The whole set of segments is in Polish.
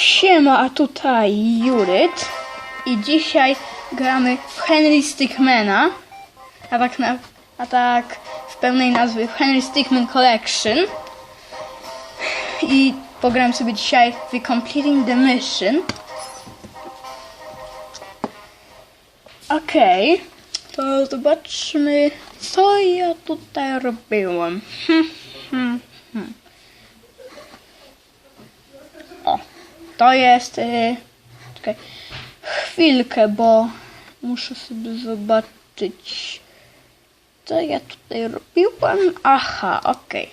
Siema, a tutaj Juryt i dzisiaj gramy w Henry Stickmana, a tak, na, a tak w pełnej nazwy Henry Stickman Collection i pogram sobie dzisiaj w Completing the Mission. Okej, to zobaczmy co ja tutaj robiłem. Hmm, hmm, hmm. To jest. Y, czekaj. Chwilkę, bo muszę sobie zobaczyć. Co ja tutaj robiłem? Aha, okej.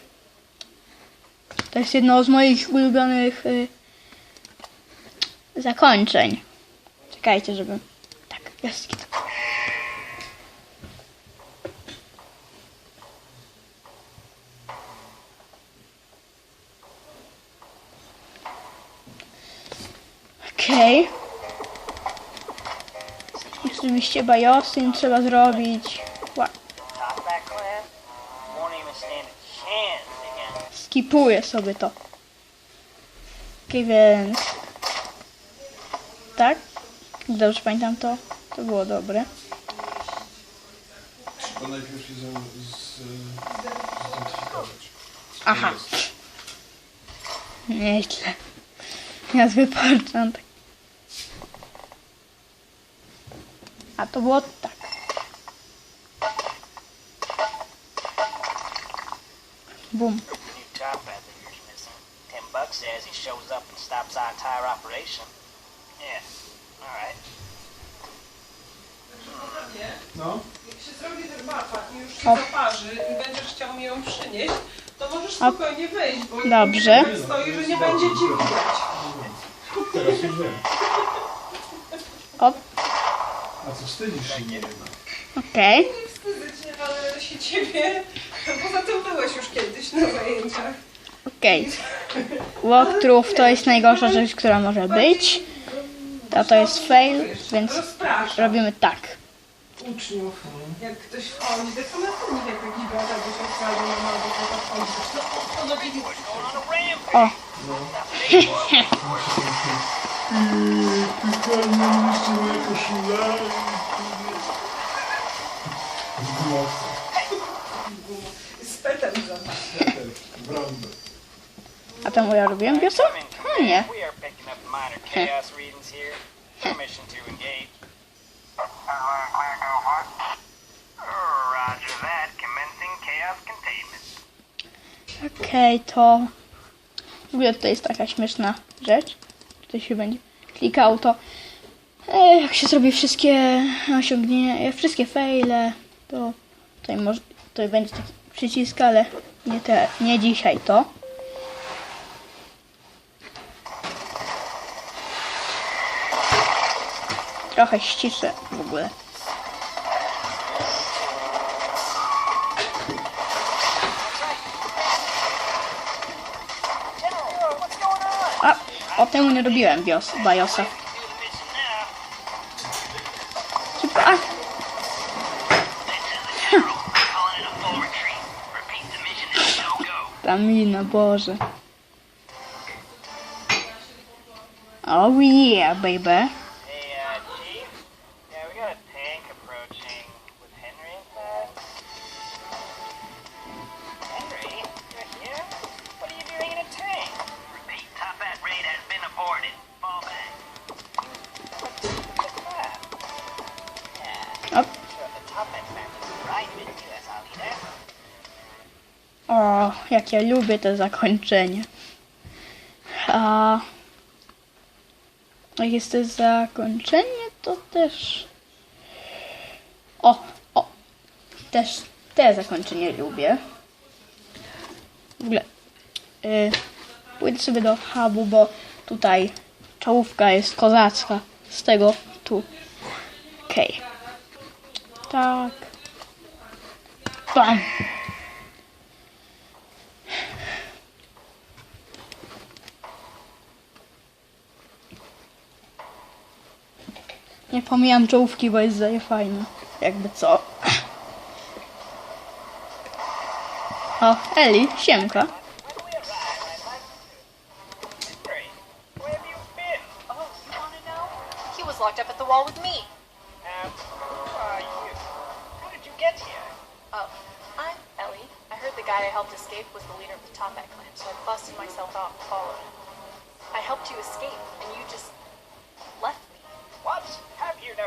To jest jedno z moich ulubionych y, zakończeń. Czekajcie, żeby. Tak, jest. Okej. Oczywiście bajosyn trzeba zrobić. Against Skipuję sobie to. Okej, więc... Tak? Dobrze pamiętam to. To było dobre. Trzeba najpierw się z, z, zidentyfikować. Aha. Nieźle. Niezły początek. A to było tak. Buck says he shows up and stops our entire operation. Yeah, alright. No, Jak się zrobi herbata i już się zaparzy i będziesz chciał mi ją przynieść, to możesz spokojnie wejść, bo Dobrze. stoi, że nie będzie ci widać. teraz już wiem. O, A co wstydzisz się nie wiem. okej. Nie wstydzę cię, ale się ciebie... Poza tym byłeś już kiedyś na zajęciach. Okej. Walkthrough to jest najgorsza rzecz, która może być. To to jest fail, więc Rozpraszam robimy tak. uczniów. Jak ktoś wchodzi, tak samo jak u nich, jak jakiś bada, by się wsadził na małego, to tak wchodzi. No, ono widzi. Going on a rampage. O, Piekarnia mieliście moje koszule. Up minor chaos readings here. Permission to engage. Roger that. Commencing chaos containment. Okej, to... W ogóle to jest taka śmieszna rzecz. Tutaj się będzie klikało to... E, jak się zrobi wszystkie osiągnięcia, wszystkie faile, to tutaj może, tutaj będzie taki przycisk, ale nie, te, nie dzisiaj to. Trochę ściszę w ogóle. A, o temu nie robiłem bios, biosa. Do the mission now. Chyba, a, Calling it a full retreat. Repeat, the mission is no go. ta mina, Boże. Oh yeah, baby. Jak ja lubię te zakończenie. A jak jest to zakończenie, to też. O, o, też te zakończenie lubię. W ogóle. Y, pójdę sobie do hubu, bo tutaj czołówka jest kozacka. Z tego tu. Okej. Tak. Bam. Nie pomijam czołówki, bo jest zaje fajna. Jakby co. O, Eli, siemka.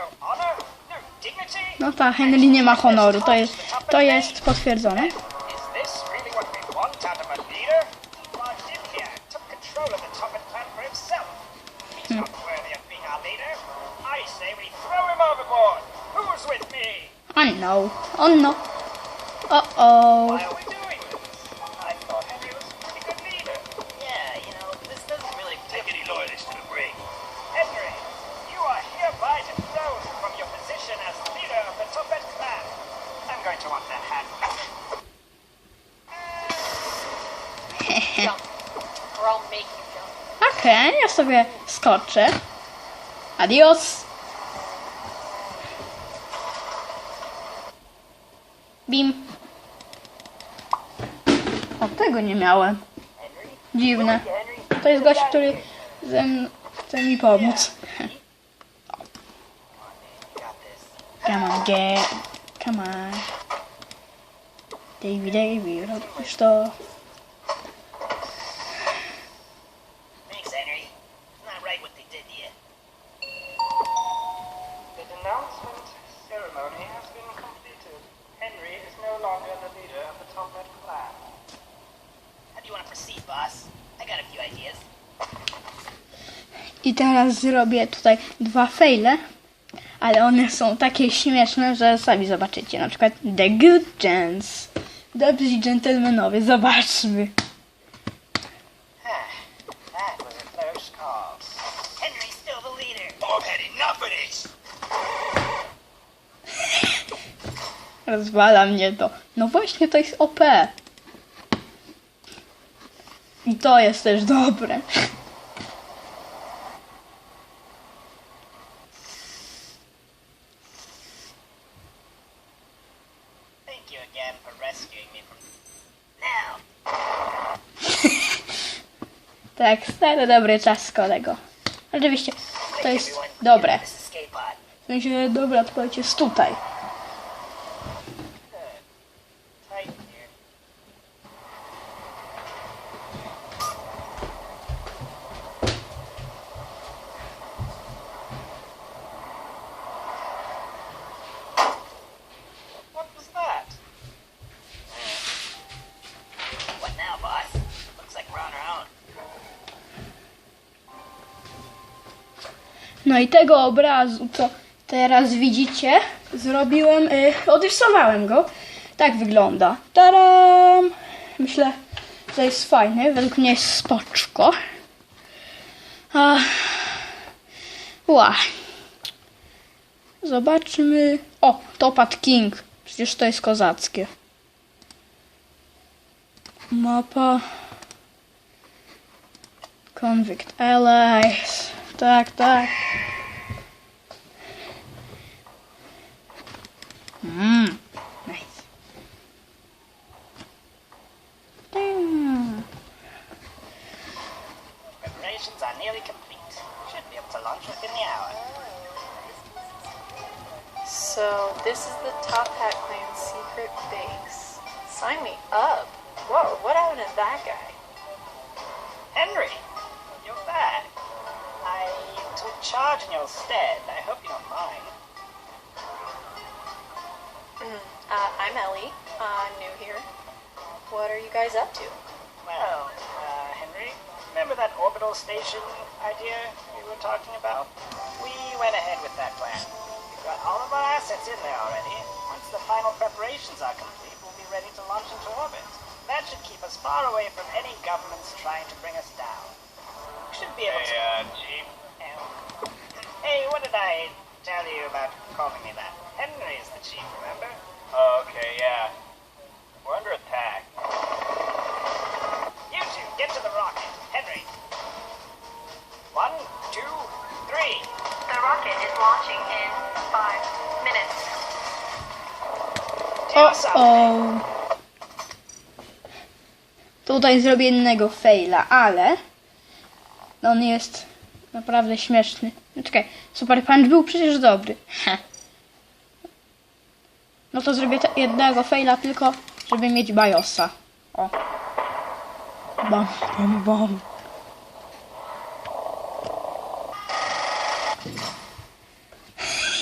No honor? No dignity? No ta Henry nie ma honoru, to jest, to jest potwierdzone. Is this really what we want out Okej, ja sobie skoczę. Adios. Bim. O, tego nie miałem. Dziwne. To jest gość, który ze chce mi pomóc. Come on, get. Come on. Davey, Davey, robisz to. I teraz zrobię tutaj dwa fejle, ale one są takie śmieszne, że sami zobaczycie. Na przykład The Good Gents. Dobrzy dżentelmenowie, zobaczmy. Rozwala mnie to. No właśnie, to jest OP. I to jest też dobre. Tak, stary dobry czas kolego. Oczywiście, to jest dobre. W sensie, dobra, to jest tutaj. No i tego obrazu, co teraz widzicie, zrobiłem, y, odrysowałem go. Tak wygląda. Taram! Myślę, że jest fajny. Według mnie jest spoczko. A, ła. Zobaczmy. O, Topat King. Przecież to jest kozackie. Mapa. Convict Allies. Tak, tak. Charge in your stead. I hope you don't mind. Uh, I'm Ellie. I'm new here. What are you guys up to? Well, uh, Henry, remember that orbital station idea we were talking about? We went ahead with that plan. We've got all of our assets in there already. Once the final preparations are complete, we'll be ready to launch into orbit. That should keep us far away from any governments trying to bring us down. We should be able to... uh, Chief. Hey, what did I tell you about calling me that? Henry is the chief, remember? Oh, okay, yeah. We're under attack. You two, get to the rocket. Henry. One, two, three. The rocket is launching in five minutes. Do O, something. o. Tutaj zrobię innego faila, ale on jest naprawdę śmieszny. No czekaj, Super Punch był przecież dobry. No to zrobię jednego faila tylko, żeby mieć Bajosa. O. Bam, bam, bam.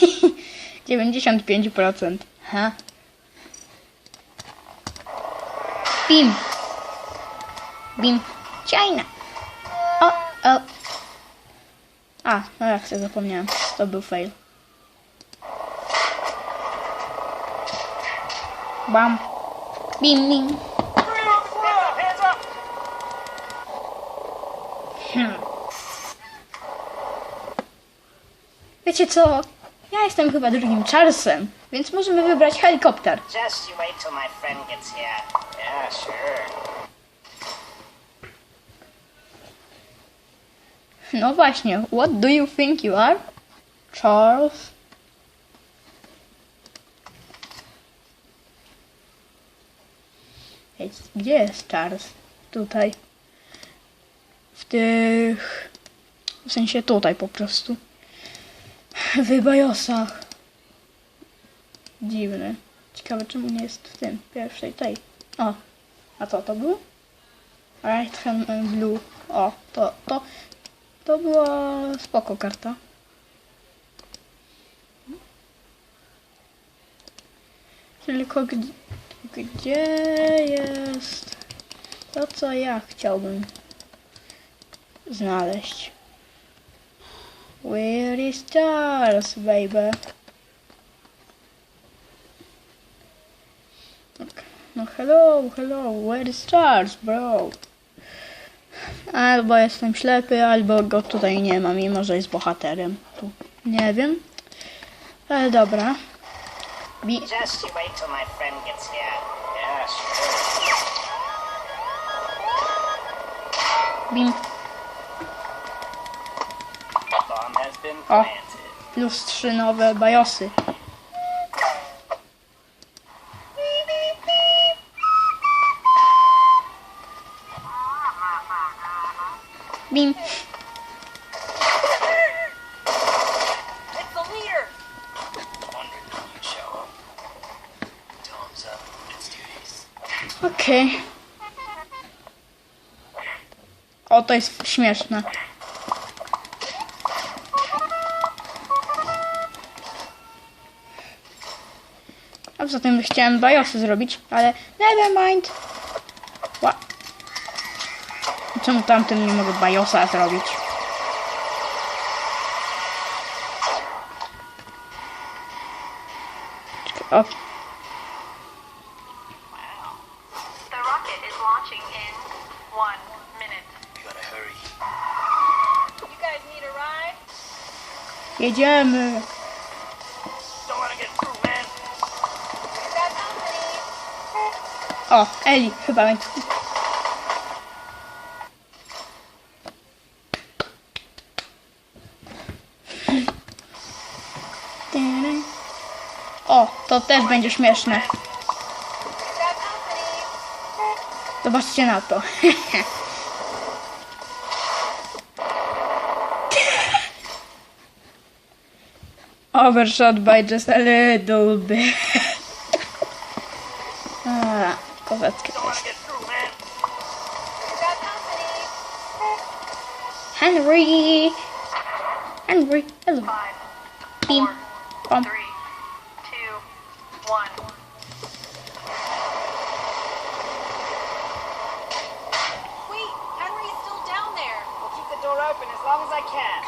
Dziewięćdziesiąt pięć procent. Ha. Bim. Bim. China. O, o. A, no jak sobie zapomniałem. To był fail. Bam. Bim, bim. Hmm. Wiecie co? Ja jestem chyba drugim Charlesem, więc możemy wybrać helikopter. Just you wait till my friend gets here. Yeah, sure. No właśnie, what do you think you are? Charles? Gdzie jest Charles? Tutaj. W tych... W sensie tutaj po prostu. W Bajosach. Dziwny. Ciekawe czemu nie jest w tym, pierwszej tej. O, a co to było? Right hand and blue. O, to, to, to była spoko karta. Tylko gdzie, jest to, co ja chciałbym znaleźć? Where is Charles, baby? Ok, No hello, hello, where is Charles, bro? Albo jestem ślepy, albo go tutaj nie ma, mimo że jest bohaterem. Tu nie wiem. Ale dobra. Sure. bim. O. Plus trzy nowe bajosy. To jest śmieszne. A poza tym chciałem bajosy zrobić, ale never mind. Ła. Czemu tamtym nie mogę bajosa zrobić? O, company! O, Eli, chyba będzie. O, to też będzie śmieszne. Zobaczcie na to. Overshot by just a little bit. A, ah, kozackie to! Henry! Henry, hello. Beam. Bum. three, two, one. Wait, Henry's still down there! We'll keep the door open as long as I can.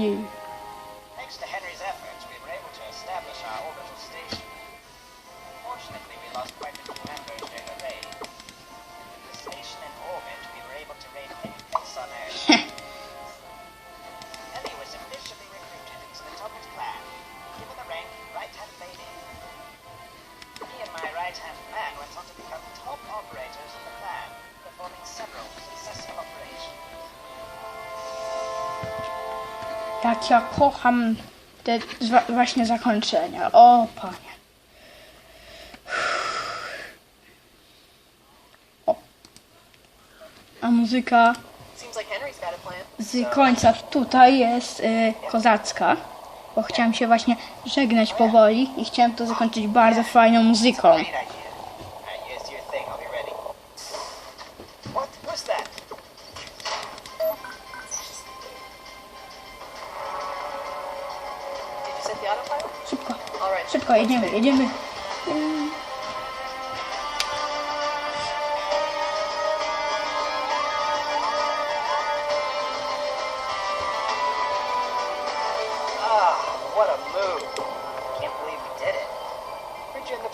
Jak ja kocham te właśnie zakończenia. O panie. O. A muzyka z końca tutaj jest y, kozacka. Bo chciałem się właśnie żegnać powoli i chciałem to zakończyć bardzo fajną muzyką.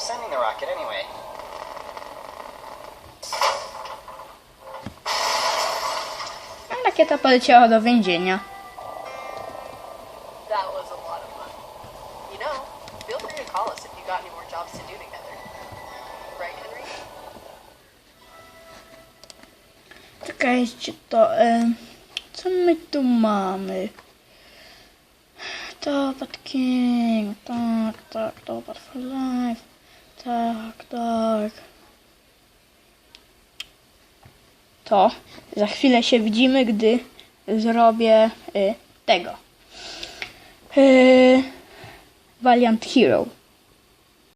Sending the rocket anyway? Rakieta poleciała do więzienia. Got any more jobs to do together. Right, Henry? Czekajcie, to... em, co my tu mamy? Topaz King, tak, tak, Topaz for Life, tak, tak. To za chwilę się widzimy, gdy zrobię y, tego. Y, Valiant Hero.